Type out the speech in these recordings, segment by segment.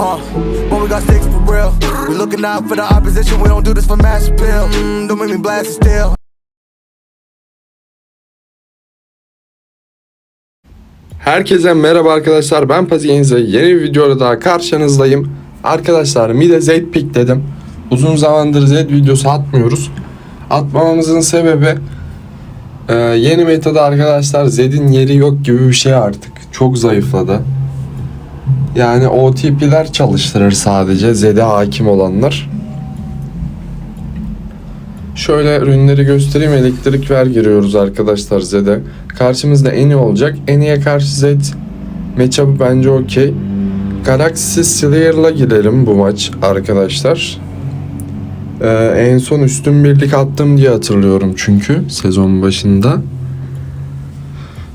Uh, when we got sticks for real. We looking out for the opposition. We don't do this for mass appeal. Mm, don't make me blast it still. Herkese merhaba arkadaşlar ben Pazienze yeni bir videoda daha karşınızdayım. Arkadaşlar Mide Z Pick dedim. Uzun zamandır Z videosu atmıyoruz. Atmamamızın sebebi e, yeni metada arkadaşlar Z'in yeri yok gibi bir şey artık. Çok zayıfladı. Yani OTP'ler çalıştırır sadece Z'de hakim olanlar. Şöyle ürünleri göstereyim. Elektrik ver giriyoruz arkadaşlar Z'de. Karşımızda Eni olacak. Eni'ye karşı Z matchup'ı bence okey. Galaxy Slayer'la girelim bu maç arkadaşlar. Ee, en son üstün birlik attım diye hatırlıyorum çünkü sezon başında.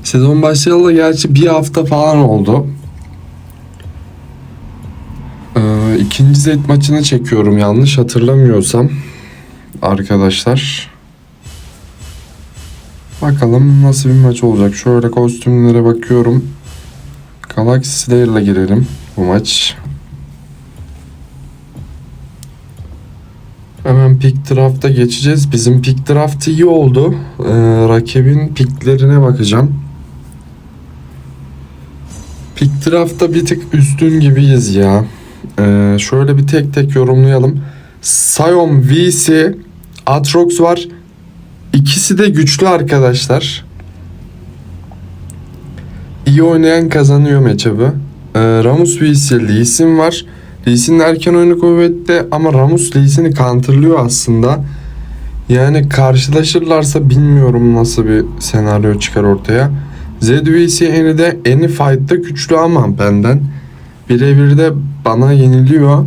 Sezon başlayalı gerçi bir hafta falan oldu. Ee, ikinci Z maçını çekiyorum yanlış hatırlamıyorsam arkadaşlar. Bakalım nasıl bir maç olacak. Şöyle kostümlere bakıyorum. Galaxy Slayer'la girelim bu maç. Hemen pick draft'a geçeceğiz. Bizim pick draft iyi oldu. Ee, rakibin picklerine bakacağım. Pick draft'ta bir tık üstün gibiyiz ya. Ee, şöyle bir tek tek yorumlayalım. Sion VC Atrox var. İkisi de güçlü arkadaşlar. İyi oynayan kazanıyor matchup'ı. Ee, Ramus VC Lee Sin var. Lee Sin'in erken oyunu kuvvetli ama Ramus Lee Sin'i counterlıyor aslında. Yani karşılaşırlarsa bilmiyorum nasıl bir senaryo çıkar ortaya. ZVC eni de eni fight'ta güçlü ama benden. Birebir de bana yeniliyor.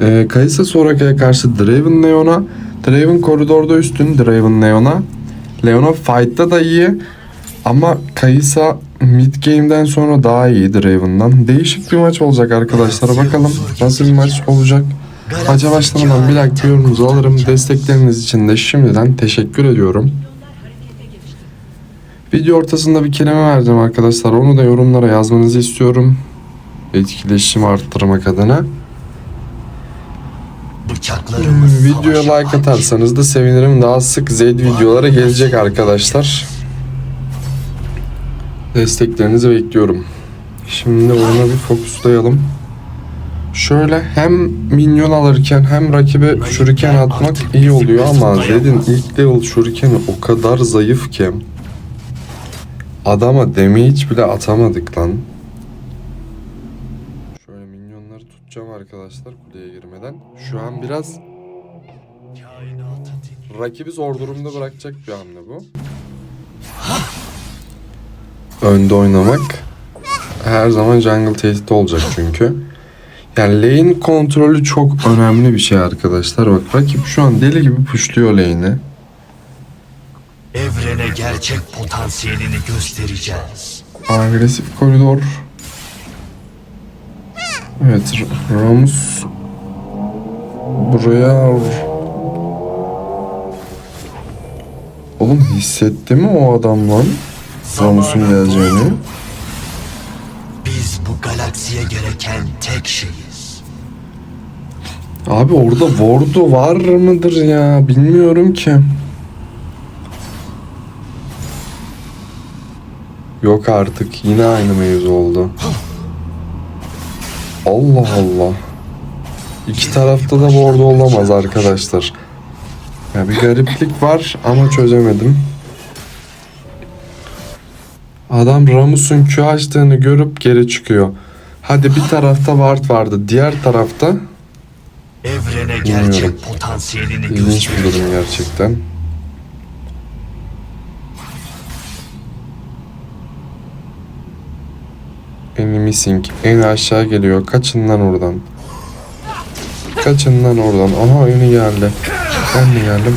Ee, Kayısa Soraka'ya karşı Draven Leon'a Draven koridorda üstün Draven Leon'a Leon'a fight'ta da iyi ama Kayısa mid game'den sonra daha iyi Draven'dan. Değişik bir maç olacak arkadaşlar. Bakalım nasıl bir maç olacak. Maça başlamadan bir like yorumunuzu alırım. Destekleriniz için de şimdiden teşekkür ediyorum. Video ortasında bir kelime vereceğim arkadaşlar. Onu da yorumlara yazmanızı istiyorum. Etkileşim arttırmak adına. Bıçaklarımız Videoya like atarsanız da sevinirim. Daha sık Z videolara gelecek arkadaşlar. Desteklerinizi bekliyorum. Şimdi oyuna bir fokuslayalım. Şöyle hem minyon alırken hem rakibe şuriken atmak iyi oluyor ama Zed'in ilk level şurikeni o kadar zayıf ki adama damage bile atamadık lan. Arkadaşlar kuleye girmeden. Şu an biraz rakibi zor durumda bırakacak bir hamle bu. Önde oynamak her zaman jungle tehdit olacak çünkü. Yani lane kontrolü çok önemli bir şey arkadaşlar. Bak rakip şu an deli gibi pushluyor lane'i. Evrene gerçek potansiyelini göstereceğiz. Agresif koridor. Evet Ramus buraya Oğlum hissetti mi o adam lan? Ramus'un geleceğini. Biz bu galaksiye gereken tek şeyiz. Abi orada Ward'u var mıdır ya? Bilmiyorum ki. Yok artık. Yine aynı mevzu oldu. Allah Allah. İki tarafta da Ward olamaz arkadaşlar. Ya bir gariplik var ama çözemedim. Adam Ramus'un Q açtığını görüp geri çıkıyor. Hadi bir tarafta Ward vardı. Diğer tarafta Evrene Bilmiyorum. gerçek potansiyelini İlginç bir durum gerçekten. Eni missing. Eni aşağı geliyor. Kaçın lan oradan. Kaçın lan oradan. Aha Eni geldi. Ben de geldim.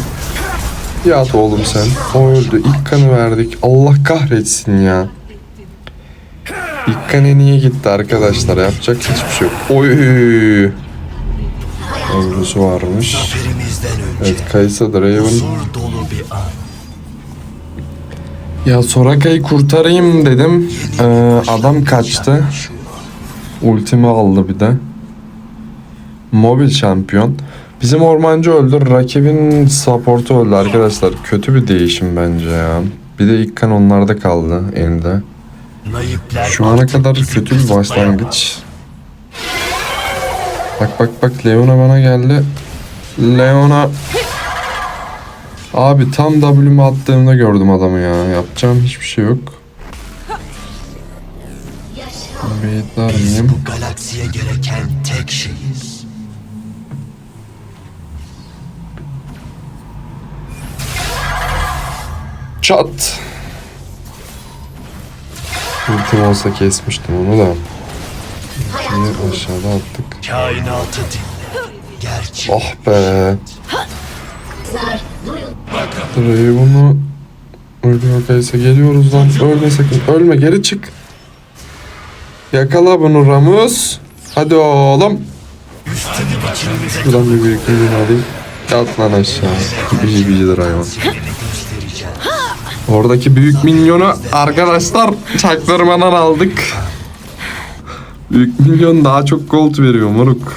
Yat oğlum sen. O öldü. İlk kanı verdik. Allah kahretsin ya. İlk kan Eni'ye gitti arkadaşlar. Yapacak hiçbir şey yok. Oy. Öldüsü varmış. Evet Kaysa Draven. Ya Soraka'yı kurtarayım dedim. Ee, adam kaçtı. Ultimi aldı bir de. Mobil şampiyon. Bizim ormancı öldü. Rakibin supportu öldü arkadaşlar. Kötü bir değişim bence ya. Bir de ilk kan onlarda kaldı. Naipler Şu ana kadar kötü bir başlangıç. Bak bak bak Leona bana geldi. Leona. Abi tam W'mu attığımda gördüm adamı ya. Yapacağım hiçbir şey yok. Beyitler Biz miyim? bu galaksiye gereken tek şeyiz. Çat. Ultim olsa kesmiştim onu da. Ultiyi aşağıda attık. Kainatı dinle. Gerçek. Ah be. Bunu Ölüyor kaysa geliyoruz lan. Ölme sakın. Ölme geri çık. Yakala bunu Ramus. Hadi oğlum. Şuradan bir milyonu alayım. Yat lan aşağı. Bici bicidir hayvan. Oradaki büyük milyonu arkadaşlar çaktırmadan aldık. Büyük milyon daha çok gold veriyor moruk.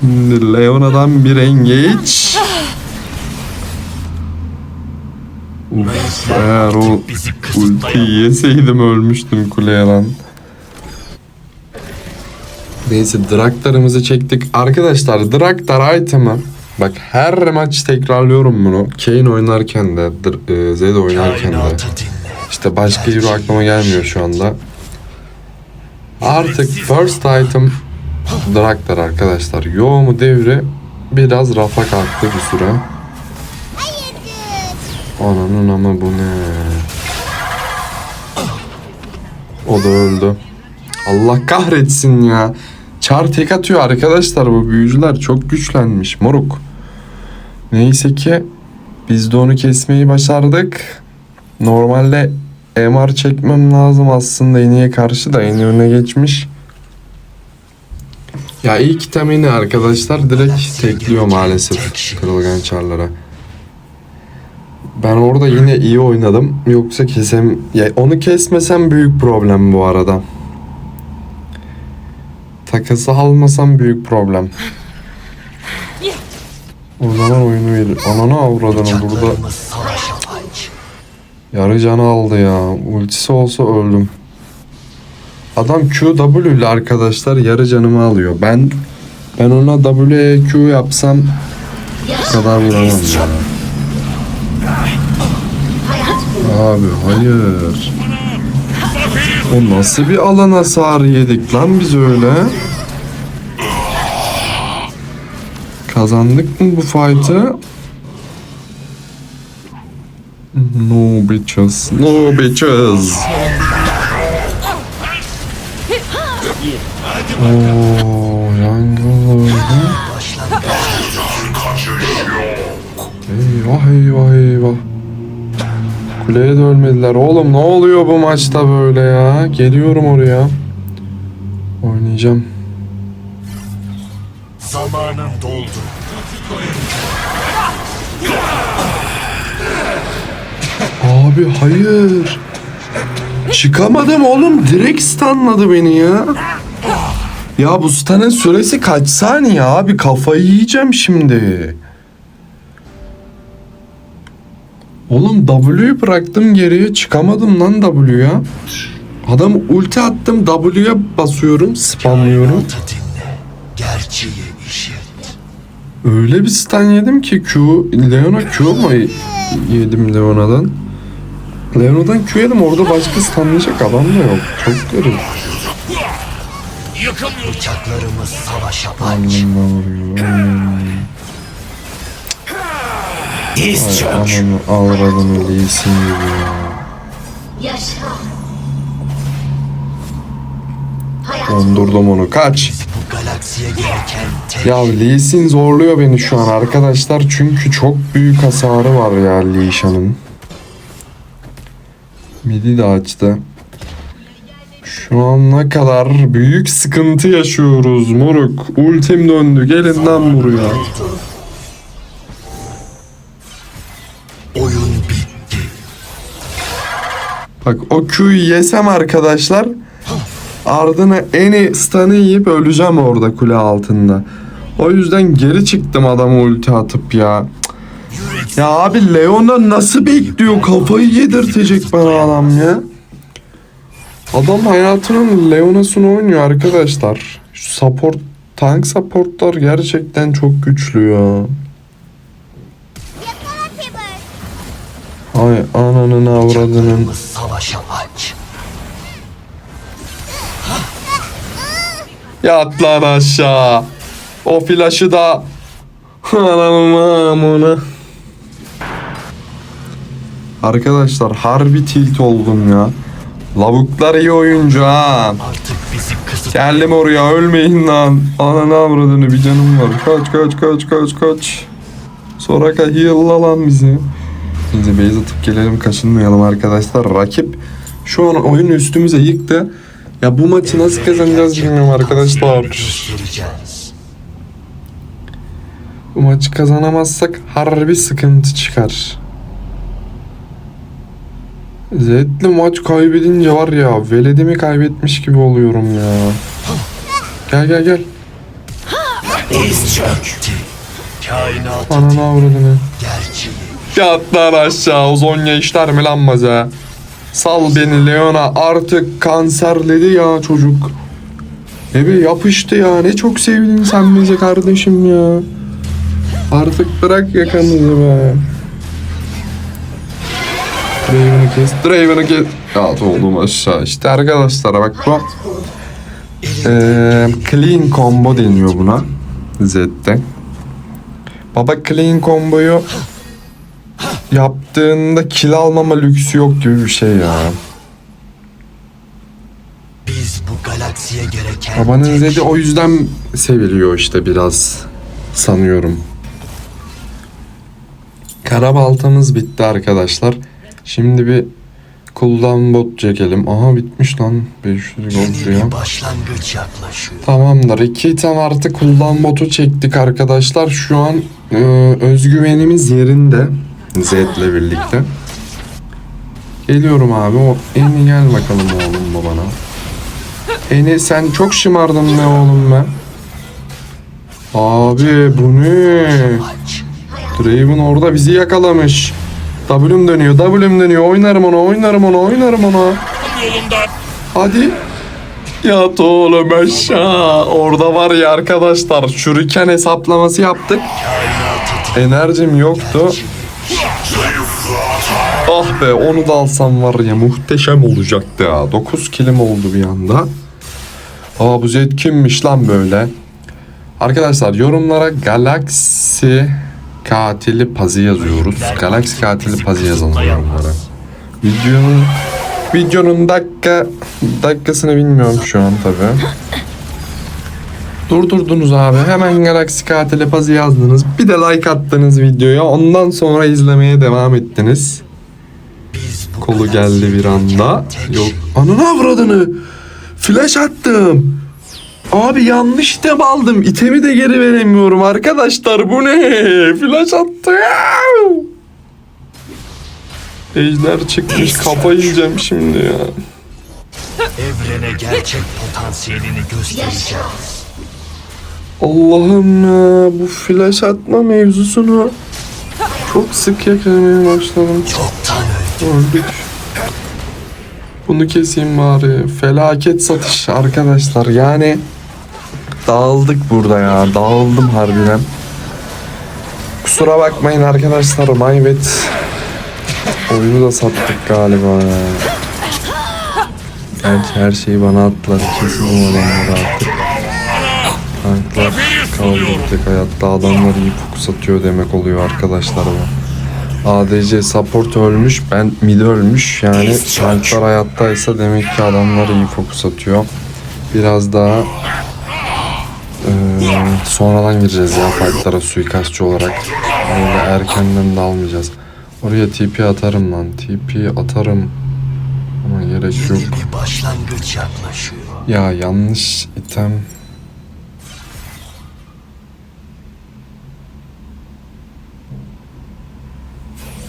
Şimdi Leona'dan bir engage. Uf, eğer o Bizi ulti kısıtlayamaz. yeseydim ölmüştüm kuleye lan. Neyse Draktar'ımızı çektik. Arkadaşlar Draktar item'ı Bak her maç tekrarlıyorum bunu. Kane oynarken de, e, Zed oynarken de. İşte başka hero aklıma gelmiyor şu anda. Artık first item Draktar arkadaşlar. Yo mu devri biraz rafa kalktı bir süre. Ananın ama bu ne? O da öldü. Allah kahretsin ya. Çar tek atıyor arkadaşlar bu büyücüler çok güçlenmiş moruk. Neyse ki biz de onu kesmeyi başardık. Normalde MR çekmem lazım aslında Eni'ye karşı da Eni öne geçmiş. Ya ilk itemini arkadaşlar direkt tekliyor maalesef kırılgan çarlara. Ben orada yine iyi oynadım. Yoksa kesem ya onu kesmesem büyük problem bu arada. Takası almasam büyük problem. O zaman oyunu verir. Ananı avradını burada yarı canı aldı ya. Ultisi olsa öldüm. Adam QW ile arkadaşlar yarı canımı alıyor. Ben ben ona W Q yapsam kadar vuramam ya. Abi hayır. O nasıl bir alan hasarı yedik lan biz öyle? Kazandık mı bu fight'ı? No bitches. No bitches. Oo, yangın öldü. Eyvah eyvah eyvah. Kuleye de ölmediler. Oğlum ne oluyor bu maçta böyle ya? Geliyorum oraya. Oynayacağım. Zamanın doldu. Abi hayır. Çıkamadım oğlum. Direkt stunladı beni ya. Ya bu stun'ın süresi kaç saniye abi? Kafayı yiyeceğim şimdi. Oğlum W'yu bıraktım geriye çıkamadım lan W'ya. Adam ulti attım W'ya basıyorum spamlıyorum. Gerçeği işit. Öyle bir stun yedim ki Q, Leona Q mu yedim Leona'dan? Leona'dan Q yedim orada başka stunlayacak adam da yok. Çok garip. Bıçaklarımız savaşa aç. Diz Ay anamı avradını değilsin gibi ya. Dondurdum onu. Kaç. Ya Lee Sin zorluyor beni şu an arkadaşlar. Çünkü çok büyük hasarı var ya Lee Shan'ın. Midi de açtı. Şu an ne kadar büyük sıkıntı yaşıyoruz moruk. Ultim döndü. Gelin lan buraya. oyun bitti. Bak o Q'yu yesem arkadaşlar ardına eni stun'ı yiyip öleceğim orada kule altında. O yüzden geri çıktım adamı ulti atıp ya. Ya abi Leona nasıl bekliyor? Kafayı yedirtecek bana adam ya. Adam hayatının Leona'sını oynuyor arkadaşlar. Şu support, tank supportlar gerçekten çok güçlü ya. Ay ananın avradının. Yat lan aşağı. O flaşı da. Anamam onu. Arkadaşlar harbi tilt oldum ya. Lavuklar iyi oyuncu ha. Geldim oraya ölmeyin lan. Ananı avradını bir canım var. Kaç kaç kaç kaç kaç. Sonra heal'la lan bizi. Biz de base atıp gelelim kaçınmayalım arkadaşlar. Rakip şu an oyun üstümüze yıktı. Ya bu maçı nasıl kazanacağız bilmiyorum arkadaşlar. Bu maçı kazanamazsak harbi sıkıntı çıkar. Zed'le maç kaybedince var ya veledimi kaybetmiş gibi oluyorum ya. Gel gel gel. Diz çöktü. Kainatın Ananı avradını. gerçeği. Yatlar aşağı Zonya işler mi lan baza? Sal beni Leona artık kanserledi ya çocuk. Ebe yapıştı ya ne çok sevdin sen bizi kardeşim ya. Artık bırak yakamızı be. Draven'ı kes, Draven'ı kes. Ya oğlum aşağı işte arkadaşlar bak bu. Eee clean combo deniyor buna. Z'de. Baba clean combo'yu yaptığında kill almama lüksü yok gibi bir şey ya. Biz bu galaksiye gereken Babanın Zed'i o yüzden seviliyor işte biraz sanıyorum. Karabaltamız bitti arkadaşlar. Şimdi bir cooldown bot çekelim. Aha bitmiş lan. 500 gold bir başlangıç yaklaşıyor. Tamamdır. İki item artı cooldown botu çektik arkadaşlar. Şu an e, özgüvenimiz yerinde. Zed'le birlikte. Geliyorum abi. O Eni gel bakalım oğlum babana. Eni sen çok şımardın be oğlum be. Abi bu ne? Draven orada bizi yakalamış. W'm dönüyor, W'm dönüyor. Oynarım onu, oynarım onu, oynarım onu. Hadi. Yat oğlum aşağı. Orada var ya arkadaşlar şuriken hesaplaması yaptık. Enerjim yoktu. Ah be onu da alsam var ya muhteşem olacaktı ya. 9 kilim oldu bir anda. Aa bu Zed kimmiş lan böyle? Arkadaşlar yorumlara Galaxy katili pazı yazıyoruz. Galaxy katili pazı yazalım yorumlara. Videonun videonun dakika dakikasını bilmiyorum şu an tabi. Durdurdunuz abi. Hemen Galaxy katili pazı yazdınız. Bir de like attınız videoya. Ondan sonra izlemeye devam ettiniz. Kolu geldi bir anda. Yok. Ananı avradını. Flash attım. Abi yanlış item aldım. İtemi de geri veremiyorum arkadaşlar. Bu ne? Flash attı. Ejder çıkmış. Kafayı yiyeceğim şimdi ya. Evrene gerçek potansiyelini göstereceğiz. Allah'ım ya. Bu flash atma mevzusunu çok sık yakalamaya başladım. Çoktan öldü. Öldük. Bunu keseyim bari. Felaket satış arkadaşlar. Yani dağıldık burada ya. Dağıldım harbiden. Kusura bakmayın arkadaşlar. Maybet oyunu da sattık galiba. Gerçi her şeyi bana attılar. Kesin o adamları artık. Tanklar kaldı bir tek hayatta. Adamlar iyi fokus atıyor demek oluyor arkadaşlar bu. ADC support ölmüş, ben mid ölmüş. Yani tanklar hayattaysa demek ki adamlar iyi fokus atıyor. Biraz daha sonradan gireceğiz ya fightlara suikastçı olarak. Öyle erkenden dalmayacağız. Oraya TP atarım lan. TP atarım. Ama gerek yok. Başlangıç yaklaşıyor. Ya yanlış item.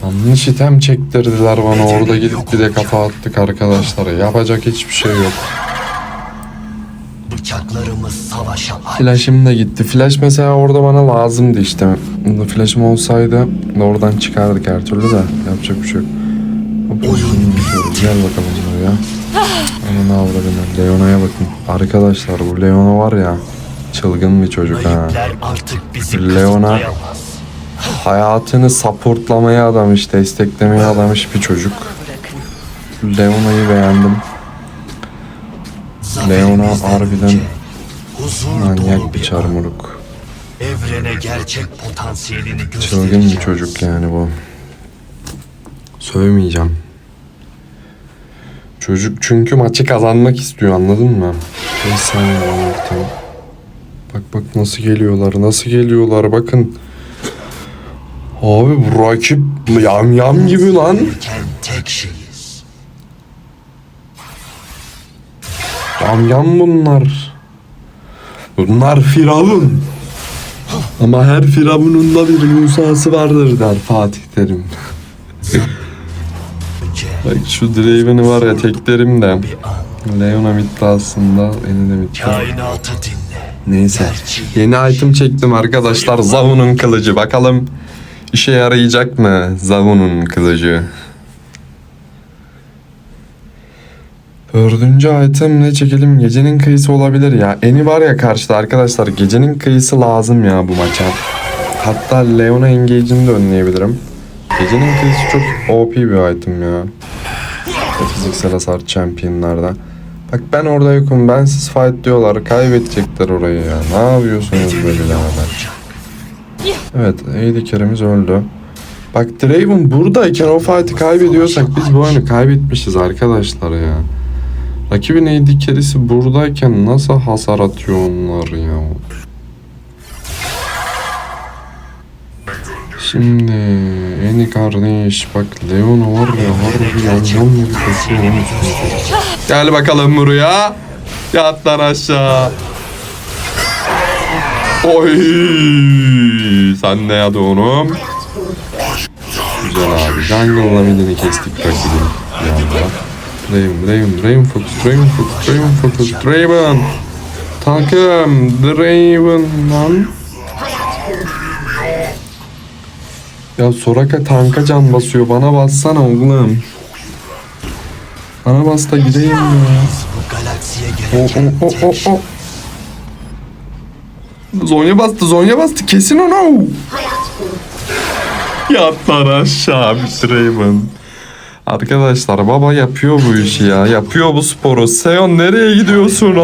Yanlış item çektirdiler bana orada gidip bir de kafa attık arkadaşlar. Yapacak hiçbir şey yok. Bıçaklarımız savaşa. Flash'ım da gitti. Flash mesela orada bana lazımdı işte. Flash'ım olsaydı oradan çıkardık her türlü de. Yapacak bir şey yok. Oyun Gel bakalım buraya. Ana ne avradını. Leona'ya bakın. Arkadaşlar bu Leona var ya. Çılgın bir çocuk ha. Ayıplar artık bizi Leona hayatını supportlamaya adamış, desteklemeye adamış bir çocuk. Leona'yı beğendim. Leona harbiden manyak bir çarmuruk. Evrene gerçek potansiyelini. Çılgın bir çocuk yani bu. Sövmeyeceğim. Çocuk çünkü maçı kazanmak istiyor anladın mı? Saniye lan ortam. Bak bak nasıl geliyorlar nasıl geliyorlar bakın. Abi bu rakip yam yam gibi lan. Tek şeyiz. Yam yam bunlar. Bunlar firavun. Ama her firavunun da bir Musa'sı vardır der Fatih Terim. Bak şu Draven'ı var ya teklerim de. Leona bitti aslında. Beni de. Neyse. Yeni item çektim arkadaşlar. Zavun'un kılıcı. Bakalım işe yarayacak mı Zavun'un kılıcı? Dördüncü item ne çekelim? Gecenin kıyısı olabilir ya. Eni var ya karşıda arkadaşlar. Gecenin kıyısı lazım ya bu maça. Hatta Leona engage'ini de önleyebilirim. Gecenin kıyısı çok OP bir item ya. Fiziksel hasar championlarda. Bak ben orada yokum. Ben siz fight diyorlar. Kaybedecekler orayı ya. Ne yapıyorsunuz böyle beraber? Evet. Kerem'imiz öldü. Bak Draven buradayken o fight'ı kaybediyorsak biz bu oyunu kaybetmişiz arkadaşlar ya. Rakibin AD Carry'si buradayken nasıl hasar atıyor onlar ya? Şimdi Eni kardeş bak Leona var ya harbi yandan gibi üstüne. Gel bakalım buraya. Yat lan aşağı. Oy! Sen ne yadın oğlum? Güzel abi. Jungle'la kestik rakibin bir anda. Draven, Draven, Draven Focus, Draven Focus, Draven Focus, Draven. Takım, Draven lan. Ya Soraka tanka can basıyor. Bana bassana oğlum. Bana bas da gideyim ya. O, o, o, o, o. Zonya bastı, Zonya bastı. Kesin onu. Yatlar aşağı bitireyim. Arkadaşlar baba yapıyor bu işi ya. Yapıyor bu sporu. Seon nereye gidiyorsun?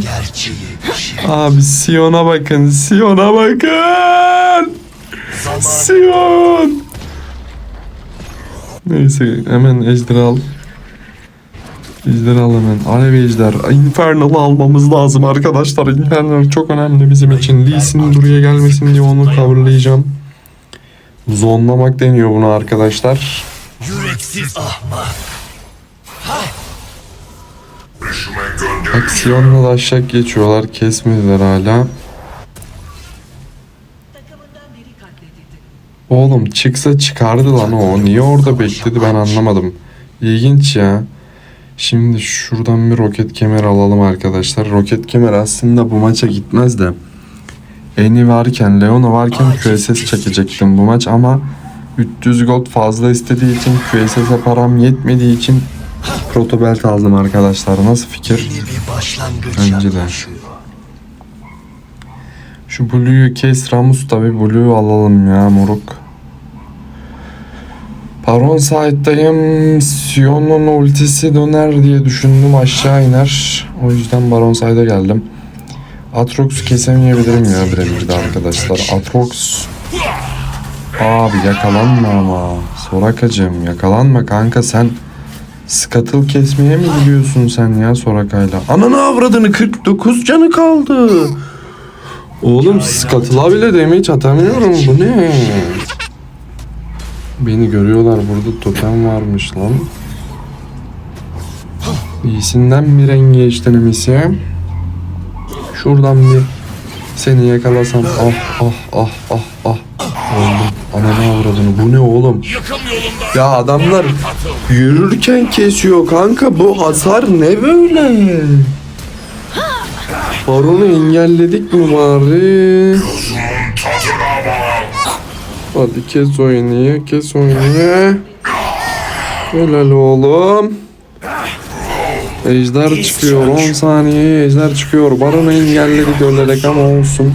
Gerçeği şey. Abi Sion'a bakın. Sion'a bakın. Sion. Neyse hemen ejder al. Ejder al hemen. Alev ejder. Infernal'ı almamız lazım arkadaşlar. Infernal çok önemli bizim için. Lee Sin buraya gelmesin diye onu coverlayacağım. Zonlamak deniyor buna arkadaşlar. Yüreksiz ahmak. Aksiyonla da aşağı geçiyorlar. Kesmediler hala. Oğlum çıksa çıkardı lan o. Niye orada bekledi ben anlamadım. İlginç ya. Şimdi şuradan bir roket kemer alalım arkadaşlar. Roket kemer aslında bu maça gitmez de. Eni varken, Leona varken QSS çekecektim bu maç ama 300 gold fazla istediği için QSS'e param yetmediği için protobelt aldım arkadaşlar. Nasıl fikir? Bence de. Şu Blue'yu kes Ramus tabi Blue'yu alalım ya moruk. Baron side'dayım. Sion'un ultisi döner diye düşündüm aşağı iner. O yüzden Baron side'a geldim. Atrox'u kesemeyebilirim ya birebir de arkadaşlar. Atrox. Abi yakalanma ama. Sorakacım yakalanma kanka sen. Scuttle kesmeye mi gidiyorsun sen ya Soraka'yla? Ananı avradını 49 canı kaldı. Oğlum Scuttle'a bile damage atamıyorum bu ne? Beni görüyorlar burada totem varmış lan. İyisinden bir engage denemesi. Şuradan bir seni yakalasam ah ah ah ah ah Öldüm. Ananı avradını bu ne oğlum? Ya adamlar yürürken kesiyor kanka bu hasar ne böyle? Baron'u engelledik mi bari? Hadi kes oyunu, kes oyunu. Helal oğlum. Ejder çıkıyor 10 saniye ejder çıkıyor. Baron'u engelledik ölerek ama olsun.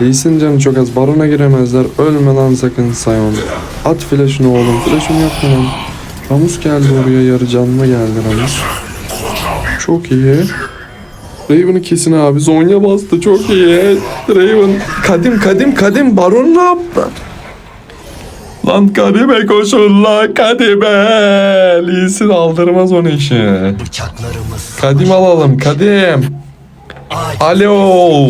Değilsin canı çok az. Barona giremezler. Ölme lan sakın Sion. At flash'ını oğlum. Flash'ın yok mu lan? Ramus geldi oraya yarı canlı geldi Ramus. Çok iyi. Raven'ı kesin abi. Zonya bastı. Çok iyi. Raven. Kadim kadim kadim. Baron ne yaptı? Lan kadime koşun lan kadime. Lee'sin aldırmaz onu işi. Kadim alalım kadim. Alo.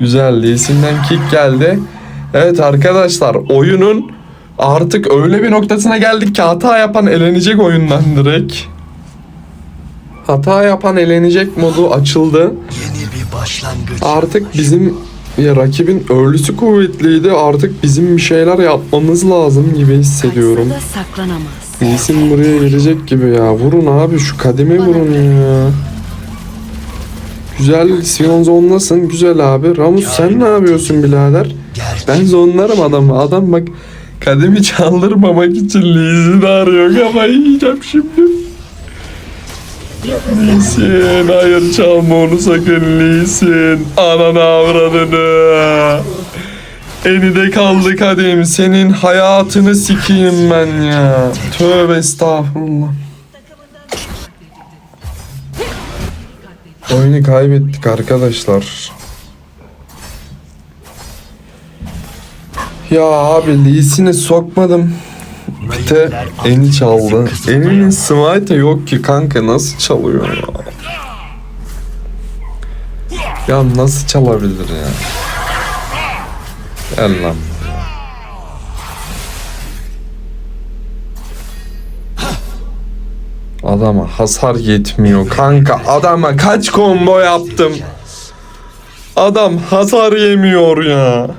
Güzel Lee'sinden kick geldi. Evet arkadaşlar oyunun artık öyle bir noktasına geldik ki hata yapan elenecek oyundan direkt. Hata yapan elenecek modu açıldı. yeni bir başlangıç. Artık bizim ya rakibin örlüsü kuvvetliydi. Artık bizim bir şeyler yapmamız lazım gibi hissediyorum. Kaçsa da saklanamaz. İyisin buraya gelecek gibi ya. Vurun abi şu kademe vurun ya. Güzel Sion zonlasın. Güzel abi. Ramus sen ne yapıyorsun birader? Ben zonlarım adamı. Adam bak kademi çaldırmamak için Lee'sini arıyor. Kafayı yiyeceğim şimdi. Lee'sin. Hayır çalma onu sakın Lee'sin. Ananı avradını. Enide kaldı kadim. Senin hayatını sikeyim ben ya. Tövbe estağfurullah. Oyunu kaybettik arkadaşlar. Ya abi Lee'sini sokmadım. Te eni çaldı. Eninin smite yok ki kanka nasıl çalıyor ya? Ya nasıl çalabilir ya? Gel lan. Adama hasar yetmiyor kanka. Adama kaç combo yaptım. Adam hasar yemiyor ya.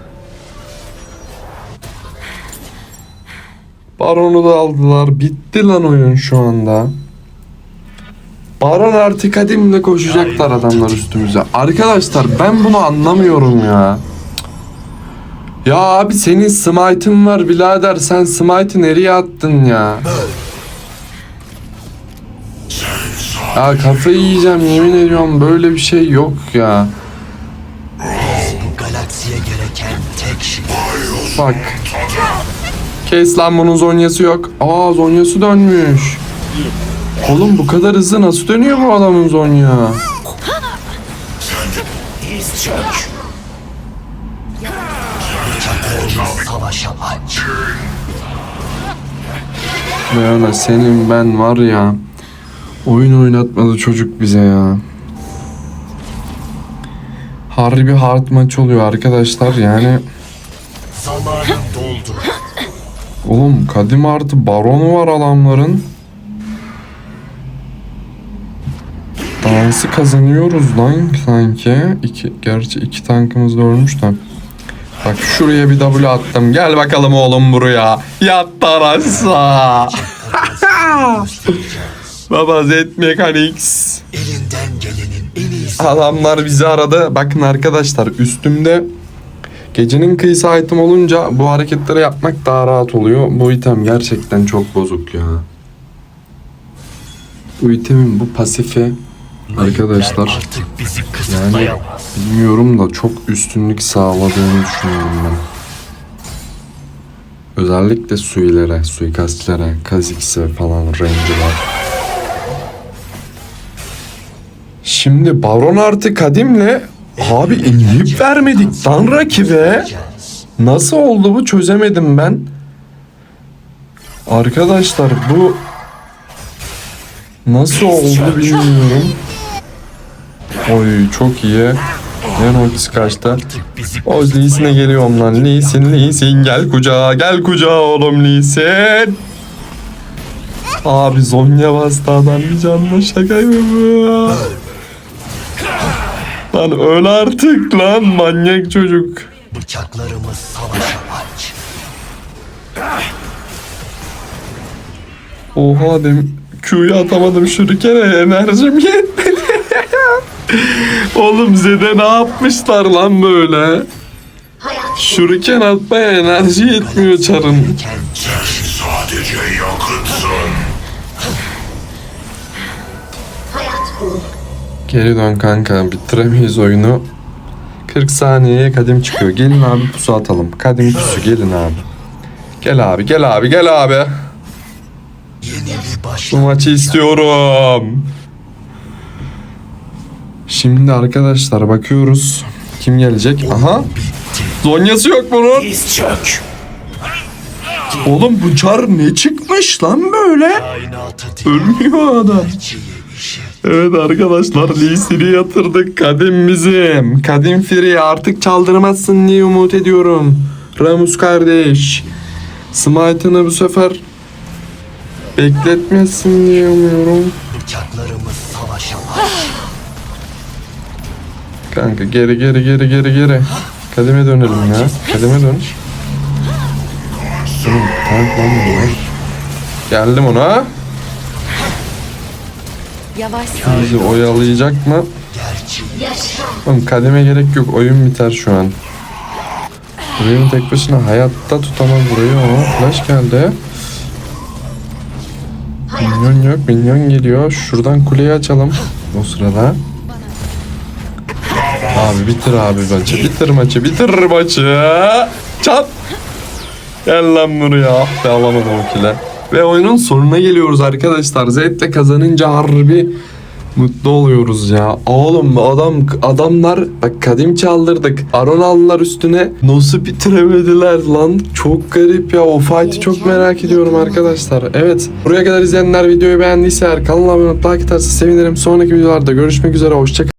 Baron'u da aldılar. Bitti lan oyun şu anda. Baron artık kadimle koşacaklar adamlar üstümüze. Arkadaşlar ben bunu anlamıyorum ya. Ya abi senin smite'ın var birader. Sen smite'ı nereye attın ya? Ya kafayı yiyeceğim yemin ediyorum böyle bir şey yok ya. galaksiye gereken tek şey. Bak. Kes lan bunun zonyası yok. Aa zonyası dönmüş. Oğlum bu kadar hızlı nasıl dönüyor bu adamın zonya? Savaşa aç. Senin ben var ya. Oyun oynatmadı çocuk bize ya. Harbi hard maç oluyor arkadaşlar yani. Zamanın doldu. Oğlum kadim artı baronu var adamların. Dansı kazanıyoruz lan sanki. İki, gerçi iki tankımız da ölmüş de. Bak şuraya bir W attım. Gel bakalım oğlum buraya. Yat tarasa. Baba Z Mechanics. Elinden gelenin en iyisi. Adamlar bizi aradı. Bakın arkadaşlar üstümde gecenin kıyısı item olunca bu hareketleri yapmak daha rahat oluyor. Bu item gerçekten çok bozuk ya. Bu itemin bu pasifi arkadaşlar kısıtlayamaz. bilmiyorum da çok üstünlük sağladığını düşünüyorum ben. Özellikle suilere, suikastlere, Kha'Zix'e falan range'i Şimdi Baron artı Kadim'le abi inleyip vermedik lan rakibe. Nasıl oldu bu çözemedim ben. Arkadaşlar bu nasıl oldu bilmiyorum. Oy çok iyi. Lennox bizi O Lee'sine geliyorum lan. Lee'sin Lee'sin gel kucağa gel kucağa oğlum Lee'sin. Abi Zonya bastı adam canlı şaka bu. Lan öl artık lan manyak çocuk. bıçaklarımız savaşa aç. Oha dem Q'yu atamadım şurikene enerjim yetmedi. Oğlum Zede ne yapmışlar lan böyle? Şuriken atmaya enerji yetmiyor çarın. Geri dön kanka bitiremeyiz oyunu. 40 saniyeye kadim çıkıyor. Gelin abi pusu atalım. Kadim pusu gelin abi. Gel abi gel abi gel abi. Bu maçı istiyorum. Şimdi arkadaşlar bakıyoruz. Kim gelecek? Aha. Zonyası yok bunun. Oğlum bu çar ne çıkmış lan böyle? Ölmüyor adam. Evet arkadaşlar Lee Sin'i yatırdık. Kadim bizim. Kadim Free artık çaldırmazsın diye umut ediyorum. Ramus kardeş. Smite'ını bu sefer bekletmezsin diye umuyorum. Bıçaklarımız savaşa. Kanka geri geri geri geri geri. Kadime dönelim ya. Kadime dön. Oğlum tank lan. Geldim ona. Yavaş Bizi oyalayacak mı? Oğlum kademe gerek yok. Oyun biter şu an. Burayı tek başına hayatta tutamaz burayı. O flash geldi. Minyon yok. Minyon geliyor. Şuradan kuleyi açalım. O sırada. Abi bitir abi maçı. Bitir maçı. Bitir maçı. Çat. Gel lan buraya. Ah be alamadım o kile. Ve oyunun sonuna geliyoruz arkadaşlar. Zed'le kazanınca harbi mutlu oluyoruz ya. Oğlum adam adamlar bak kadim çaldırdık. Aron aldılar üstüne. Nasıl bitiremediler lan? Çok garip ya. O fight'ı çok merak ediyorum arkadaşlar. Evet. Buraya kadar izleyenler videoyu beğendiyse eğer kanala abone olup like atarsa sevinirim. Sonraki videolarda görüşmek üzere. Hoşçakalın.